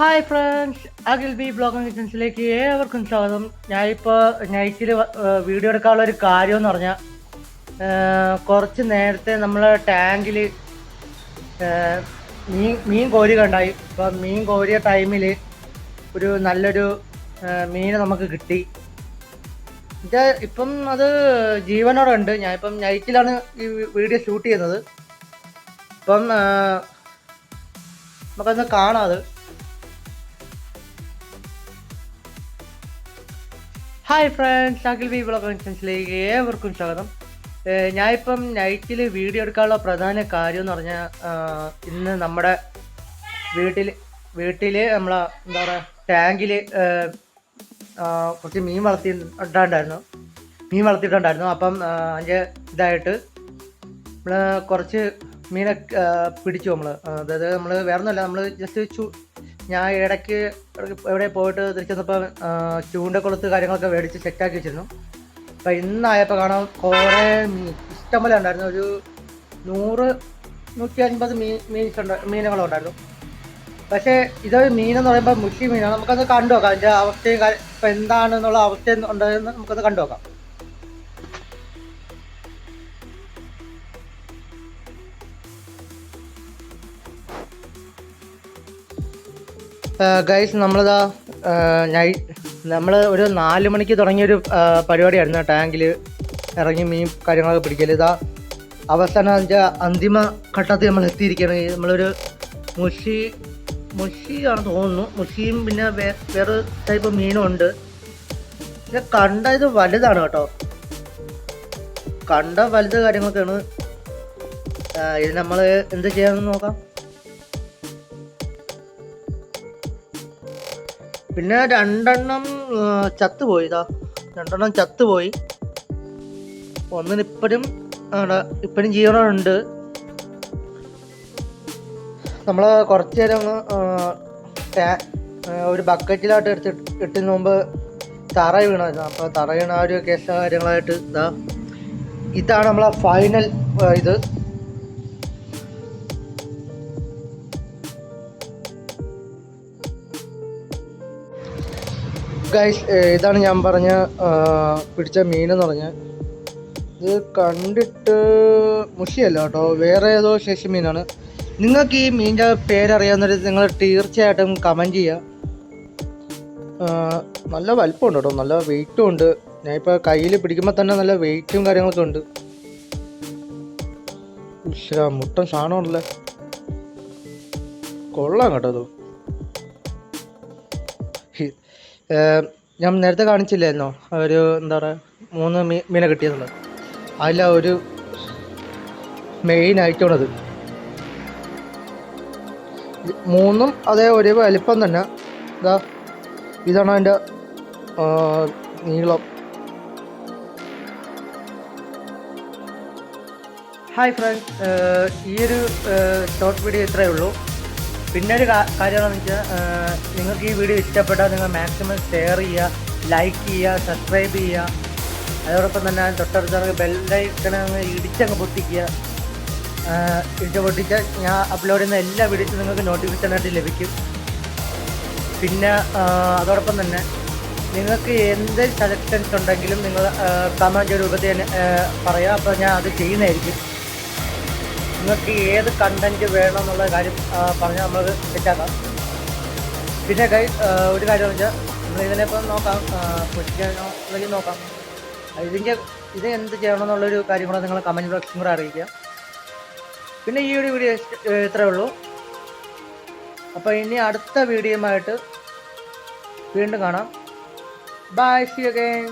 Hi friends Akhil B blogging കിച്ചൻസിലേക്ക് ഏവർക്കും സ്വാഗതം. ഞാനിപ്പോൾ നൈറ്റിൽ വീഡിയോ എടുക്കാനുള്ള ഒരു കാര്യം എന്ന് പറഞ്ഞാൽ കുറച്ച് നേരത്തെ നമ്മൾ ടാങ്കിൽ മീൻ മീൻ കോരി കണ്ടായി. അപ്പം മീൻ കോരിയ ടൈമിൽ ഒരു നല്ലൊരു മീൻ നമുക്ക് കിട്ടി. ഇപ്പം അത് ജീവനോടെ ഉണ്ട്. ഞാനിപ്പം നൈറ്റിലാണ് ഈ വീഡിയോ ഷൂട്ട് ചെയ്യുന്നത്. ഇപ്പം നമുക്കൊന്ന് കാണാം അത്. Hi friends Akhil B blog കൺസൻസിലേക്ക് ഏവർക്കും സ്വാഗതം. ഞാനിപ്പം നൈറ്റിൽ വീഡിയോ എടുക്കാനുള്ള പ്രധാന കാര്യം എന്ന് പറഞ്ഞാൽ ഇന്ന് നമ്മുടെ വീട്ടിൽ വീട്ടിൽ നമ്മളെ എന്താ പറയുക ടാങ്കിൽ കുറച്ച് മീൻ വളർത്തി ഇട്ടാണ്ടായിരുന്നു മീൻ വളർത്തിയിട്ടുണ്ടായിരുന്നു. അപ്പം അതിന്റെ ഇതായിട്ട് നമ്മൾ കുറച്ച് മീനെ പിടിച്ചു നമ്മൾ അതായത് നമ്മൾ വേറെ ഒന്നുമല്ല നമ്മൾ ജസ്റ്റ് ചു ഞാൻ ഇടയ്ക്ക് എവിടെ പോയിട്ട് തിരിച്ചു വന്നപ്പോൾ ചൂണ്ടക്കുളത്ത് കാര്യങ്ങളൊക്കെ മേടിച്ച് സെറ്റാക്കി വെച്ചിരുന്നു. അപ്പം ഇന്നായപ്പോൾ കാണാം കുറേ മീൻ ഇഷ്ടംപോലെ ഉണ്ടായിരുന്നു. ഒരു നൂറ് നൂറ്റി അൻപത് മീൻ മീൻസ് ഉണ്ട് മീനുകളുണ്ടായിരുന്നു പക്ഷേ ഇത് മീനെന്ന് പറയുമ്പോൾ മുഷി മീനാണ്. നമുക്കത് കണ്ടു നോക്കാം. അതിന്റെ അവസ്ഥയും ഇപ്പം എന്താണെന്നുള്ള അവസ്ഥ ഉണ്ടെന്ന് നമുക്കത് കണ്ടു നോക്കാം. ഗൈസ് നമ്മളിതാ നൈറ്റ് നമ്മൾ ഒരു നാല് മണിക്ക് തുടങ്ങിയൊരു പരിപാടിയായിരുന്നു ടാങ്കിൽ ഇറങ്ങി മീൻ കാര്യങ്ങളൊക്കെ പിടിക്കൽ ഇതാ അവസാനം അതിന്റെ അന്തിമ ഘട്ടത്തിൽ നമ്മൾ എത്തിയിരിക്കുകയാണ് നമ്മളൊരു മുഷി മുഷിയാണ് തോന്നുന്നു. മുഷിയും പിന്നെ വേറെ ടൈപ്പ് മീനും ഉണ്ട്. പിന്നെ കണ്ട ഇത് വലുതാണ് കേട്ടോ. കണ്ട വലുത് കാര്യങ്ങളൊക്കെയാണ്. ഇത് നമ്മൾ എന്ത് ചെയ്യാമെന്ന് നോക്കാം. പിന്നെ രണ്ടെണ്ണം ചത്തുപോയി ഇതാ രണ്ടെണ്ണം ചത്തുപോയി. ഒന്നിന് ഇപ്പോഴും അവിടെ ഇപ്പോഴും ജീവനുണ്ട് നമ്മൾ കുറച്ച് നേരം ഒരു ബക്കറ്റിലായിട്ട് എടുത്ത് ഇട്ടതിന് മുമ്പ് തറ വീണായിരുന്നു അപ്പോൾ തറ വീണ ആ ഒരു കേസ് കാര്യങ്ങളായിട്ട് ഇതാ. ഇതാണ് നമ്മളെ ഫൈനൽ ഇത്. ഗൈസ് ഇതാണ് ഞാൻ പറഞ്ഞ പിടിച്ച പിടിച്ച മീനെന്ന് പറഞ്ഞ. ഇത് കണ്ടിട്ട് മുഷിയല്ല കേട്ടോ. വേറെ ഏതോ ശേഷി മീനാണ്. നിങ്ങൾക്ക് ഈ മീനിന്റെ പേരറിയാവുന്നവർ നിങ്ങൾ തീർച്ചയായിട്ടും കമന്റ് ചെയ്യുക നല്ല വലിപ്പമുണ്ട് കേട്ടോ. നല്ല വെയിറ്റും ഉണ്ട്. ഞാൻ ഇപ്പോൾ കയ്യിൽ പിടിക്കുമ്പോൾ തന്നെ നല്ല വെയിറ്റും കാര്യങ്ങളൊക്കെ ഉണ്ട്. ഉശ്ശാ, മുട്ടൻ സാധനമുണ്ടല്ലേ കൊള്ളാം കേട്ടോ അത് ഞാൻ നേരത്തെ കാണിച്ചില്ലായിരുന്നോ? ഒരു എന്താ പറയുക മൂന്ന് മീ മീനെ കിട്ടിയെന്നുള്ളത്. അതില ഒരു മെയിൻ ഇത് മൂന്നും അതേ ഒരേ വലിപ്പം തന്നെ. ഇതാ ഇതാണ് അതിന്റെ നീളം. ഹായ് ഫ്രണ്ട്സ് ഈ ഒരു ഷോർട്ട് വീഡിയോ ഇത്രയേ ഉള്ളൂ. പിന്നെ ഒരു എന്ന് വെച്ചാൽ നിങ്ങൾക്ക് ഈ വീഡിയോ ഇഷ്ടപ്പെട്ടാൽ നിങ്ങൾ മാക്സിമം ഷെയർ ചെയ്യുക ലൈക്ക് ചെയ്യുക സബ്സ്ക്രൈബ് ചെയ്യുക. അതോടൊപ്പം തന്നെ തൊട്ടടുത്ത് ബെല്ലൈക്കണങ്ങ് ഇടിച്ചങ്ങ് പൊട്ടിക്കുക. ഇടിച്ച് പൊട്ടിച്ചാൽ ഞാൻ അപ്ലോഡ് ചെയ്യുന്ന എല്ലാ വീഡിയോസും നിങ്ങൾക്ക് നോട്ടിഫിക്കേഷൻ ആയിട്ട് ലഭിക്കും. പിന്നെ അതോടൊപ്പം തന്നെ നിങ്ങൾക്ക് എന്ത് സജഷൻസ് ഉണ്ടെങ്കിലും നിങ്ങൾ കമന്റ് രൂപത്തിൽ തന്നെ പറയുക അപ്പോൾ ഞാൻ അത് ചെയ്യുന്നതായിരിക്കും. നിങ്ങൾക്ക് ഏത് കണ്ടന്റ് വേണം എന്നുള്ള കാര്യം പറഞ്ഞാൽ നമ്മൾ സെറ്റാക്കാം. പിന്നെ കൈ ഒരു കാര്യം വെച്ചാൽ നമ്മൾ ഇതിനിപ്പം നോക്കാം പൊട്ടിക്കാനോ അല്ലെങ്കിൽ നോക്കാം. ഇതിന്റെ ഇത് എന്ത് ചെയ്യണം എന്നുള്ളൊരു കാര്യം കൂടെ നിങ്ങൾ കമന്റ് ബോക്സും കൂടെ അറിയിക്കുക. പിന്നെ ഈ ഒരു വീഡിയോ ഇത്രേ ഉള്ളൂ. അപ്പോൾ ഇനി അടുത്ത വീഡിയോയുമായിട്ട് വീണ്ടും കാണാം. By C again